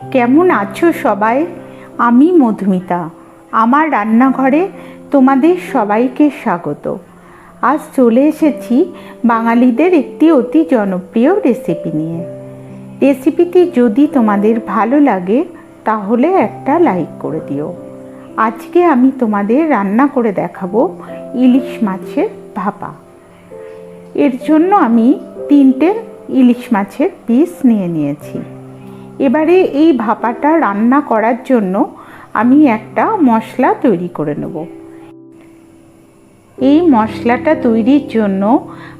কেমন আছো সবাই? আমি মধুমিতা। আমার রান্নাঘরে তোমাদের সবাইকে স্বাগত। আজ চলে এসেছি বাঙালিদের একটি অতি জনপ্রিয় রেসিপি নিয়ে। রেসিপিটি যদি তোমাদের ভালো লাগে, তাহলে একটা লাইক করে দিও। আজকে আমি তোমাদের রান্না করে দেখাবো ইলিশ মাছের ভাপা। এর জন্য আমি তিনটে ইলিশ মাছের পিস নিয়ে নিয়েছি। এবারে এই ভাপাটা রান্না করার জন্য আমি একটা মশলা তৈরি করে নেব। এই মশলাটা তৈরির জন্য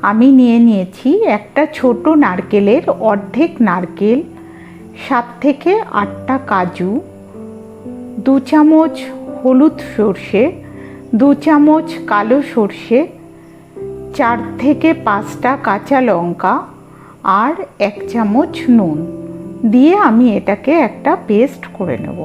আমি নিয়ে নিয়েছি একটা ছোট নারকেলের অর্ধেক নারকেল, সাত থেকে আটটা কাজু, দু চামচ হলুদ সর্ষে, দু চামচ কালো সর্ষে, চার থেকে পাঁচটা কাঁচা লঙ্কা আর এক চামচ নুন। দিয়ে আমি এটাকে একটা পেস্ট করে নেব।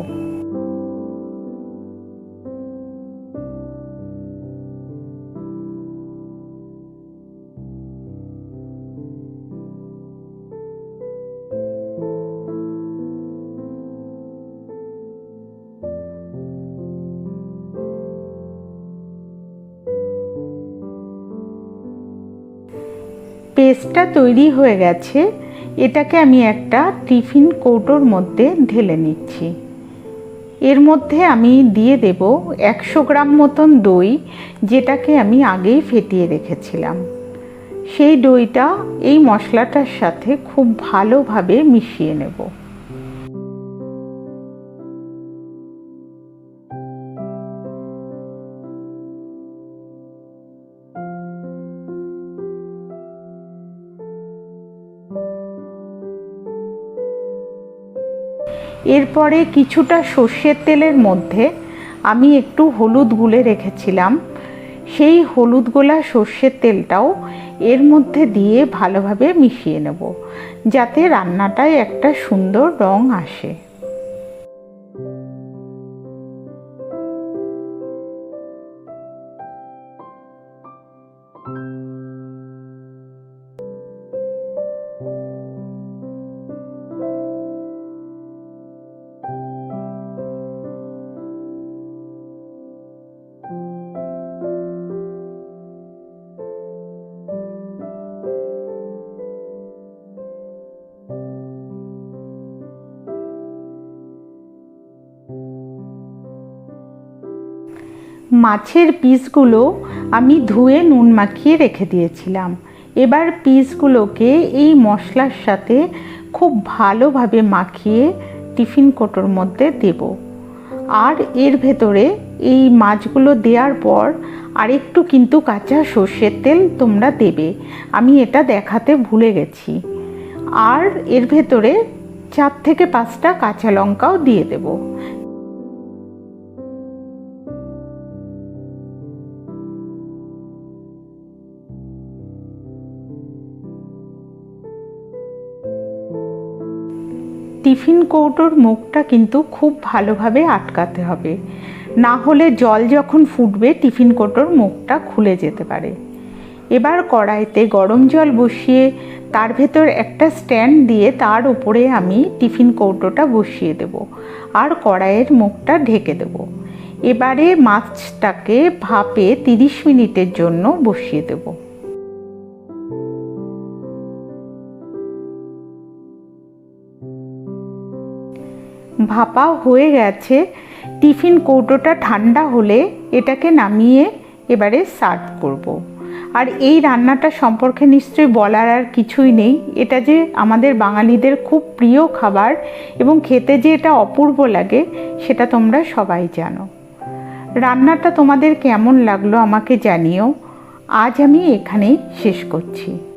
পেস্টটা তৈরি হয়ে গেছে। এটাকে আমি একটা টিফিন কৌটোর মধ্যে ঢেলে নিচ্ছি। এর মধ্যে আমি দিয়ে দেব একশো গ্রাম মতন দই, যেটাকে আমি আগেই ফেটিয়ে রেখেছিলাম। সেই দইটা এই মশলাটার সাথে খুব ভালোভাবে মিশিয়ে নেব। এরপরে কিছুটা সর্ষের তেলের মধ্যে আমি একটু হলুদ গুলে রেখেছিলাম। সেই হলুদ গোলা সর্ষের তেলটাও এর মধ্যে দিয়ে ভালোভাবে মিশিয়ে নেব, যাতে রান্নাটায় একটা সুন্দর রং আসে। মাছের পিসগুলো আমি ধুয়ে নুন মাখিয়ে রেখে দিয়েছিলাম। এবার পিসগুলোকে এই মশলার সাথে খুব ভালোভাবে মাখিয়ে টিফিন কোটোর মধ্যে দেব। আর এর ভেতরে এই মাছগুলো দেওয়ার পর আরেকটু কিন্তু কাঁচা সর্ষের তেল তোমরা দেবে। আমি এটা দেখাতে ভুলে গেছি। আর এর ভেতরে চার থেকে পাঁচটা কাঁচা লঙ্কাও দিয়ে দেবো। টিফিন কৌটোর মুখটা কিন্তু খুব ভালোভাবে আটকাতে হবে। না হলে জল যখন ফুটবে, টিফিন কৌটোর মুখটা খুলে যেতে পারে। এবার কড়াইতে গরম জল বসিয়ে তার ভেতর একটা স্ট্যান্ড দিয়ে তার উপরে আমি টিফিন কৌটোটা বসিয়ে দেব আর কড়াইয়ের মুখটা ঢেকে দেব। এবারে মাছটাকে ভাপে তিরিশ মিনিটের জন্য বসিয়ে দেবো। ভাপা হয়ে গেছে। টিফিন কৌটোটা ঠান্ডা হলে এটাকে নামিয়ে এবারে সার্ভ করব। আর এই রান্নাটা সম্পর্কে নিশ্চয়ই বলার আর কিছুই নেই। এটা যে আমাদের বাঙালিদের খুব প্রিয় খাবার এবং খেতে যে এটা অপূর্ব লাগে, সেটা তোমরা সবাই জানো। রান্নাটা তোমাদের কেমন লাগল আমাকে জানিও। আজ আমি এখানেই শেষ করছি।